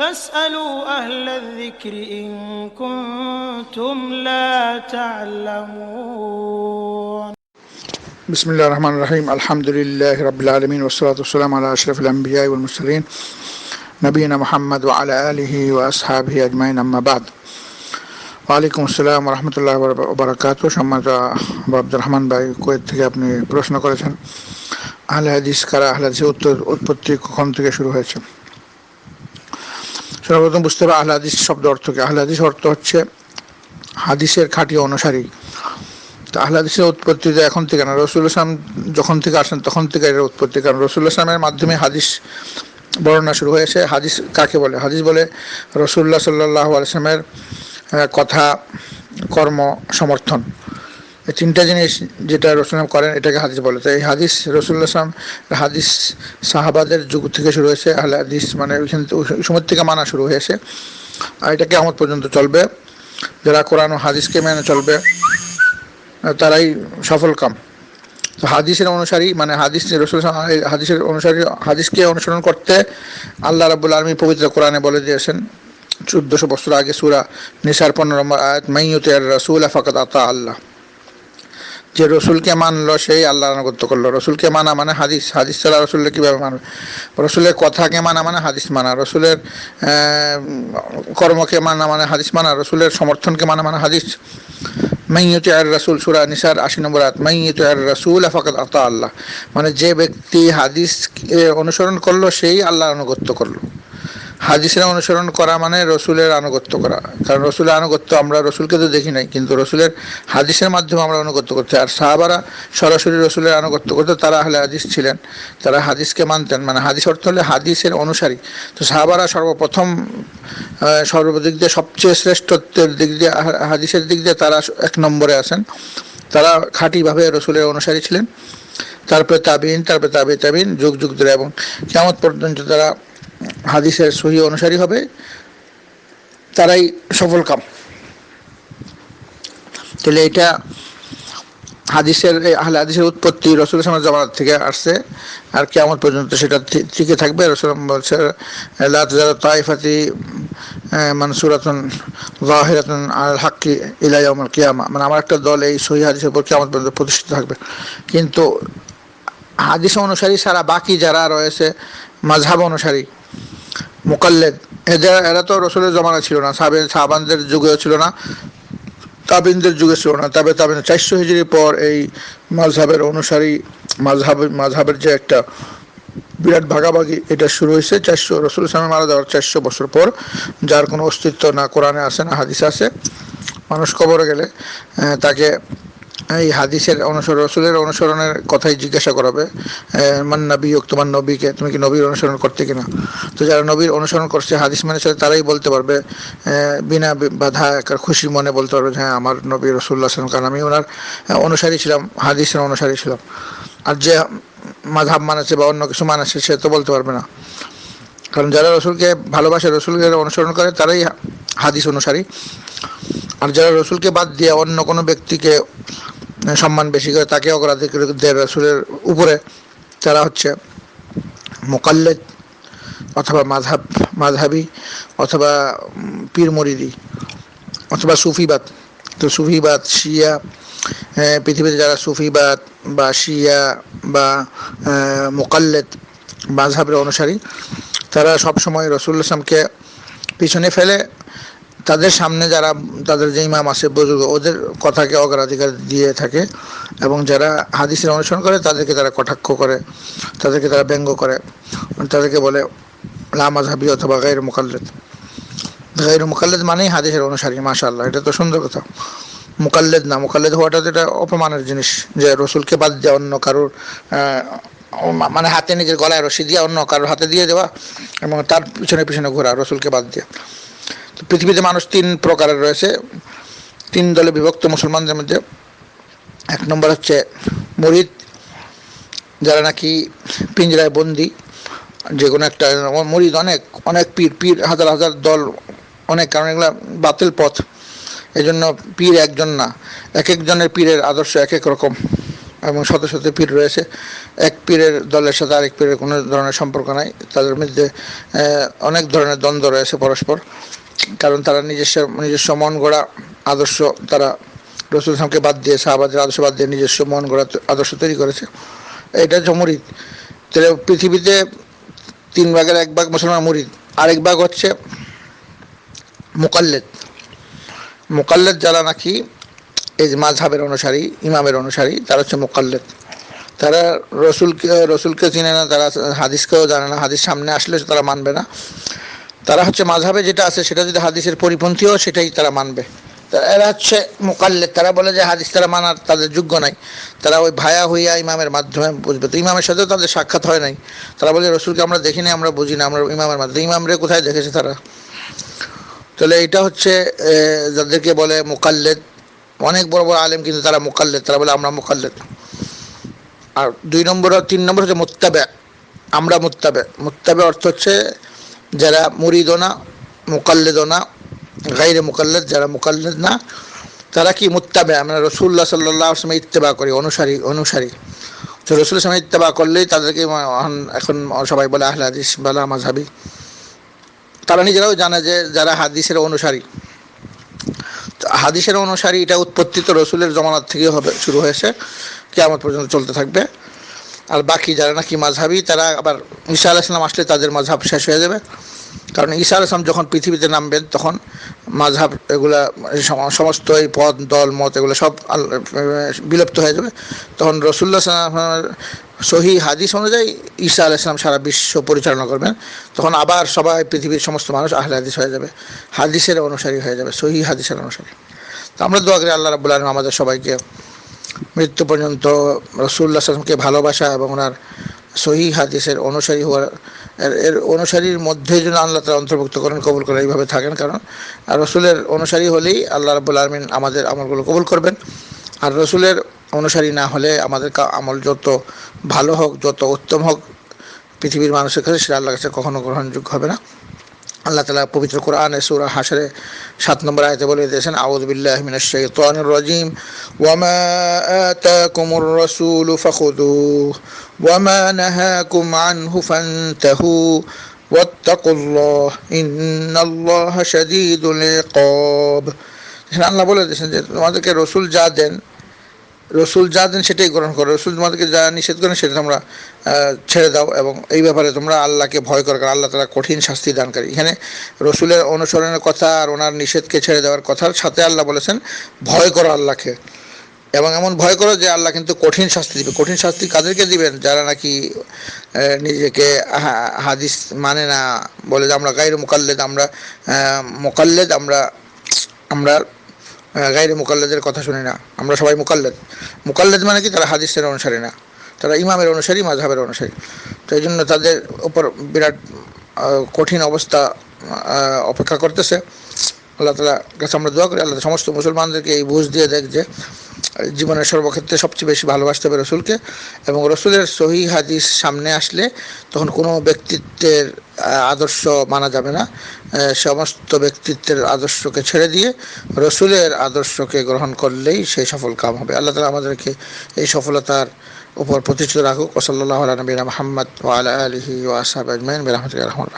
فاسألوا أهل الذكر إن كنتم لا تعلمون بسم الله الرحمن الرحيم الحمد لله رب العالمين والصلاة والسلام على أشرف الأنبياء والمرسلين نبينا محمد وعلى آله وأصحابه أجمعين أما بعد ওয়ালাইকুম আসসালাম রহমতুল্লাহ বরাকাত সম্মানিত আবু আব্দুর রহমান ভাই কুয়েত থেকে আপনি প্রশ্ন করেছেন আহলে হাদিস কারা আহলে হাদিসের উত্তর উৎপত্তি কখন থেকে শুরু হয়েছে সর্বপ্রথম বুঝতে হবে আহলে হাদিস শব্দ অর্থ কি? আহলে হাদিস অর্থ হচ্ছে হাদিসের খাঁটি অনুসারী। তো আহলে হাদিসের উৎপত্তি যে এখন থেকে না। রসুল ইসলাম যখন থেকে আসেন তখন থেকে এর উৎপত্তি। কারণ রসুল ইসলামের মাধ্যমে হাদিস বর্ণনা শুরু হয়েছে। হাদিস কাকে বলে? হাদিস বলে রসুল্লাহ সাল্লাহ আলসালামের কথা, কর্ম, সমর্থন। তিনটা জিনিস যেটা রসুলাম করেন, এটাকে হাদিস বলে। তো এই হাদিস রসুল্লাহ আসলাম হাদিস সাহাবাদের যুগ থেকে শুরু হয়েছে, আহলে হাদিস মানে ওইখান ওই সময় থেকে মানা শুরু হয়েছে। আর এটাকে আমার পর্যন্ত চলবে। যারা কোরআন ও হাদিসকে মেনে চলবে তারাই সফল কাম। তো হাদিসের অনুসারী মানে হাদিস রসুল হাদিসের অনুসারী, হাদিসকে অনুসরণ করতে আল্লাহ রাবুল আলমী পবিত্র কোরআনে বলে দিয়েছেন। চোদ্দশো বছর আগে সুরা নিসার পনেরো নম্বর আয়াত মাইয়ুতে রসুল ফাকাত আতা আল্লাহ। যে রসুলকে মানলো, সেই আল্লাহ আনুগত্য করল। রসুলকে মানা মানে হাদিস। হাদিস ছাড়া রসুলকে কীভাবে মানবে? রসুলের কথাকে মানা মানে হাদিস মানা। রসুলের কর্মকে মানা মানে হাদিস মানা। রসুলের সমর্থনকে মানা মানে হাদিস। মাইয়ুতে আর রসুল সুরা নিসার আশি নম্বর আত মাইয়ুতে আর রসুল ফাকাত আতা আল্লাহ। মানে যে ব্যক্তি হাদিস অনুসরণ করল, সেই আল্লাহ আনুগত্য করল। হাদিসের অনুসরণ করা মানে রসুলের আনুগত্য করা। কারণ রসুলের আনুগত্য আমরা রসুলকে তো দেখি নাই, কিন্তু রসুলের হাদিসের মাধ্যমে আমরা আনুগত্য করতে আর সাহাবারা সরাসরি রসুলের আনুগত্য করতে, তারা হলে হাদিস ছিলেন, তারা হাদিসকে মানতেন। মানে হাদিস অর্থ হলে হাদিসের অনুসারী। তো সাহাবারা সর্বপ্রথম সর্বদিক দিয়ে সবচেয়ে শ্রেষ্ঠত্বের দিক দিয়ে, হাদিসের দিক দিয়ে তারা এক নম্বরে আছেন। তারা খাঁটিভাবে রসুলের অনুসারী ছিলেন। তারপরে তাবিন তারপরে তাবি তাবিন যুগ যুগ ধরে এবং কেমন পর্যন্ত তারা হাদিসের সহি অনুসারী হবে, তারাই সফল কাম। তাহলে এটা হাদিসের আহলে হাদিসের উৎপত্তি রসুল ইসলামের জামানাত থেকে আসছে, আর কেমন পর্যন্ত সেটা টিকে থাকবে। রসুল বলছে তাইফাতি মানসুরাতুন জাহিরাতুন আল হাক্কি ইলাইয়ামুল কিয়ামা। মানে আমার একটা দল এই সহি হাদিসের উপর কেমন পর্যন্ত প্রতিষ্ঠিত থাকবে। কিন্তু হাদিস অনুসারী সারা বাকি যারা রয়েছে মাঝহাব অনুসারী মোকাল্লেদ। এদের, এরা তো রসুলের জমানা ছিল না সাবেন সাবানদের যুগেও ছিল না, তাবিনদের যুগে ছিল না। তবে তাবিন চারশো হিজড়ির পর এই মাঝহাবের অনুসারী মাঝহাব মাঝহাবের যে একটা বিরাট ভাগাভাগি, এটা শুরু হয়েছে চারশো, রসুল ইসলামের মারা যাওয়ার চারশো বছর পর, যার কোনো অস্তিত্ব না কোরআনে আসে না হাদিস আছে মানুষ কবরে গেলে তাকে এই হাদিসের অনুসরণ, রসুলের অনুসরণের কথাই জিজ্ঞাসা করাবে। মান নবী হোক তোমার নবীকে, তুমি কি নবীর অনুসরণ করতে কিনা? তো যারা নবীর অনুসরণ করছে, হাদিস মানে তারাই বলতে পারবে বিনা বাধা খুশি মনে বলতে পারবে হ্যাঁ আমার নবী রসুল্লাহ আসলাম কারণ আমি ওনার অনুসারী ছিলাম, হাদিসের অনুসারী ছিলাম। আর যে মাধাব মানেছে বা অন্য কিছু মানেছে, সে তো বলতে পারবে না। কারণ যারা রসুলকে ভালোবাসে, রসুলকে অনুসরণ করে, তারাই হাদিস অনুসারী। আর যারা রসুলকে বাদ দিয়ে অন্য কোনো ব্যক্তিকে সম্মান বেশি করে, তাকে অগ্রাধিকার দেয় রসুলের উপরে তারা হচ্ছে মোকাল্লেদ অথবা মাধাব মাধাবি অথবা পীর মরিদি অথবা সুফিবাদ। তো সুফিবাদ, শিয়া পৃথিবীতে যারা সুফিবাদ বা শিয়া বা মোকাল্লেদ মাঝহাবের অনুসারী, তারা সবসময় রসুল আসলামকে পিছনে ফেলে তাদের সামনে যারা, তাদের যে ইমাম আছে, বুজুর্গ, ওদের কথাকে অগ্রাধিকার দিয়ে থাকে এবং যারা হাদিসের অনুসরণ করে, তাদেরকে তারা কটাক্ষ করে, তাদেরকে তারা ব্যঙ্গ করে, তাদেরকে বলে লামাজহাবি অথবা গাইর মোকাল্লেদ। গাইর মোকাল্লেদ মানেই হাদিসের অনুসারী মাশাল্লাহ এটা তো সুন্দর কথা। মোকাল্লেদ না, মোকাল্লেদ হওয়াটা তো এটা অপমানের জিনিস, যে রসুলকে বাদ দেওয়া অন্য কারোর মানে হাতে নিজের গলায় রশি দিয়ে অন্য কারোর হাতে দিয়ে দেওয়া এবং তার পিছনে পিছনে ঘোরা, রসুলকে বাদ দিয়ে। পৃথিবীতে মানুষ তিন প্রকারের রয়েছে। তিন দলে বিভক্ত মুসলমানদের মধ্যে। এক নম্বর হচ্ছে মরিদ, যারা নাকি পিঞ্জরায় বন্দি। যে কোনো একটা, মরিদ অনেক অনেক পীর পীর, হাজার হাজার দল, অনেক কারণ এগুলো বাতিল পথ। এই জন্য পীর একজন না। এক একজনের পীরের আদর্শ এক এক রকম এবং শত শত পীর রয়েছে। এক পীরের দলের সাথে আরেক পীরের কোনো ধরনের সম্পর্ক নাই। তাদের মধ্যে অনেক ধরনের দ্বন্দ্ব রয়েছে পরস্পর। কারণ তারা নিজস্ব নিজস্ব মন গড়া আদর্শ তারা রসুল ইসলামকে বাদ দিয়ে, শাহবাজের আদর্শ বাদ দিয়ে নিজস্ব মন গড়া আদর্শ তৈরি করেছে। এটা হচ্ছে মুরিদ তাহলে পৃথিবীতে তিন ভাগের এক ভাগ মুসলমান মুরিদ, আরেক ভাগ হচ্ছে মোকাল্লেদ। মোকাল্লেদ যারা নাকি এই মাঝহাবের অনুসারী, ইমামের অনুসারী, তারা হচ্ছে মোকাল্লেদ। তারা রসুলকে রসুলকে চিনে না, তারা হাদিসকেও জানে না, হাদিস সামনে আসলে তারা মানবে না। তারা হচ্ছে মাঝাবে যেটা আছে, সেটা যদি হাদিসের পরিপন্থীও সেটাই তারা মানবে। এরা হচ্ছে মোকাল্লেদ। তারা বলে যে হাদিস তারা মানার, তাদের যোগ্য নাই। তারা ওই ভায়া হইয়া ইমামের মাধ্যমে বুঝবে। তো ইমামের সাথেও তাদের সাক্ষাৎ হয় নাই। তারা বলে, রসুলকে আমরা দেখিনি, আমরা বুঝি না, আমরা ইমামের মাধ্যমে ইমামরে কোথায় দেখেছে তারা? তাহলে এটা হচ্ছে যাদেরকে বলে মোকাল্লেদ। অনেক বড় বড় আলেম কিন্তু তারা মোকাল্লেদ। তারা বলে, আমরা মোকাল্লেদ। আর দুই নম্বর আর তিন নম্বর হচ্ছে মোত্তাবে। আমরা মোত্তাবে। মোত্তাবে অর্থ হচ্ছে যারা মুরিদও না না গাইরে মোকাল্লেদ, যারা মোকাল্লেদ না তারা কি মুত্তাবে আমরা রসুল্লাহ সাল্লাহ আসলামে ইত্তেবা করি, অনুসারী অনুসারী। তো রসুল সামনে ইত্তেবা করলেই তাদেরকে এখন- সবাই বলে আহলে হাদিস, বলা মাঝহাবি তারা নিজেরাও জানে যে যারা হাদিসের অনুসারী। হাদিসের অনুসারী এটা উৎপত্তি তো রসুলের জমানার থেকে হবে, শুরু হয়েছে, কেয়ামত পর্যন্ত চলতে থাকবে। আর বাকি যারা নাকি মাঝহাবি, তারা আবার ঈসা আলাইসলাম আসলে তাদের মাঝহাব শেষ হয়ে যাবে। কারণ ঈসা আলাইসলাম যখন পৃথিবীতে নামবেন, তখন মাঝহাব এগুলা সম- সমস্ত এই পদ, দল, মত এগুলো সব বিলুপ্ত হয়ে যাবে। তখন রসুল্লাহ সহি হাদিস অনুযায়ী ঈসা আলাইসলাম সারা বিশ্ব পরিচালনা করবেন। তখন আবার সবাই পৃথিবীর সমস্ত মানুষ আহলে হাদিস হয়ে যাবে। হাদিসের অনুসারী হয়ে যাবে, সহি হাদিসের অনুসারী। তো আমরা দোয়া করি আল্লাহ রাবুল আলম আমাদের সবাইকে মৃত্যু পর্যন্ত রসুল্লাহ সাল্লামকে ভালোবাসা এবং ওনার সহি হাদিসের অনুসারী হওয়ার, এর অনুসারীর মধ্যে যেন আল্লাহ তালা অন্তর্ভুক্ত করেন কবুল করেন এইভাবে থাকেন। কারণ, আর রসুলের অনুসারী হলেই আল্লাহ রাবুল আলমিন আমাদের আমলগুলো কবুল করবেন। আর রসুলের অনুসারী না হলে আমাদের আমল যত ভালো হোক, যত উত্তম হোক, পৃথিবীর মানুষের কাছে সেটা আল্লাহর কাছে কখনো গ্রহণযোগ্য হবে না। আল্লাহ তালা পবিত্র কোরআনে সূরা হাসরে সাত নম্বর আয়তে বলে দিয়েছেন, আউযু বিল্লাহি মিনাশ শাইতানির রাজিম। ওয়ামা আতাকুমুর রাসূলু ফাখুযুহু। ওয়ামা নাহাকুম আনহু ফান্তাহু। ওয়াত্তাকুল্লাহ। ইন্নাল্লাহা শাদীদুল ইকাব। আল্লাহ বলে দিয়েছেন যে, তোমাদেরকে রসুল যা দেন রসুল যা দেন সেটাই গ্রহণ করো। রসুল তোমাদেরকে যা নিষেধ করেন সেটা তোমরা ছেড়ে দাও এবং এই ব্যাপারে তোমরা আল্লাহকে ভয় করো, কারণ আল্লাহ তারা কঠিন শাস্তি দানকারী। এখানে রসুলের অনুসরণের কথা আর ওনার নিষেধকে ছেড়ে দেওয়ার কথার সাথে আল্লাহ বলেছেন, ভয় করো আল্লাহকে। এবং এমন ভয় করো যে আল্লাহ কিন্তু কঠিন শাস্তি দিবে। কঠিন শাস্তি কাদেরকে দিবেন? যারা নাকি নিজেকে হাদিস মানে না, বলে যে আমরা গাইর মোকাল্লেদ, আমরা মোকাল্লেদ, আমরা আমরা গাইরে মোকাল্লাদের কথা শুনি না। আমরা সবাই মোকাল্লাদ। মোকাল্লাদ মানে কি? তারা হাদিসের অনুসারী না। তারা ইমামের অনুসারী মাঝহাবের অনুসারী। তো এই জন্য তাদের উপর বিরাট কঠিন অবস্থা অপেক্ষা করতেছে। আল্লাহ তালা কাছে আমরা দোয়া করি, আল্লাহ সমস্ত মুসলমানদেরকে এই বুঝ দিয়ে দেখ যে, জীবনের সর্বক্ষেত্রে সবচেয়ে বেশি ভালোবাসতে হবে রসুলকে এবং রসুলের সহি হাদিস সামনে আসলে তখন কোনো ব্যক্তিত্বের আদর্শ মানা যাবে না। সমস্ত ব্যক্তিত্বের আদর্শকে ছেড়ে দিয়ে রসুলের আদর্শকে গ্রহণ করলেই সেই সফল কাম হবে। আল্লাহ তালা আমাদেরকে এই সফলতার উপর প্রতিষ্ঠিত রাখুক। ওসল্লাহ নবীনা মোহাম্মদ ওয়ালা আলহি ওয়াসাব আজমাইন। রহমান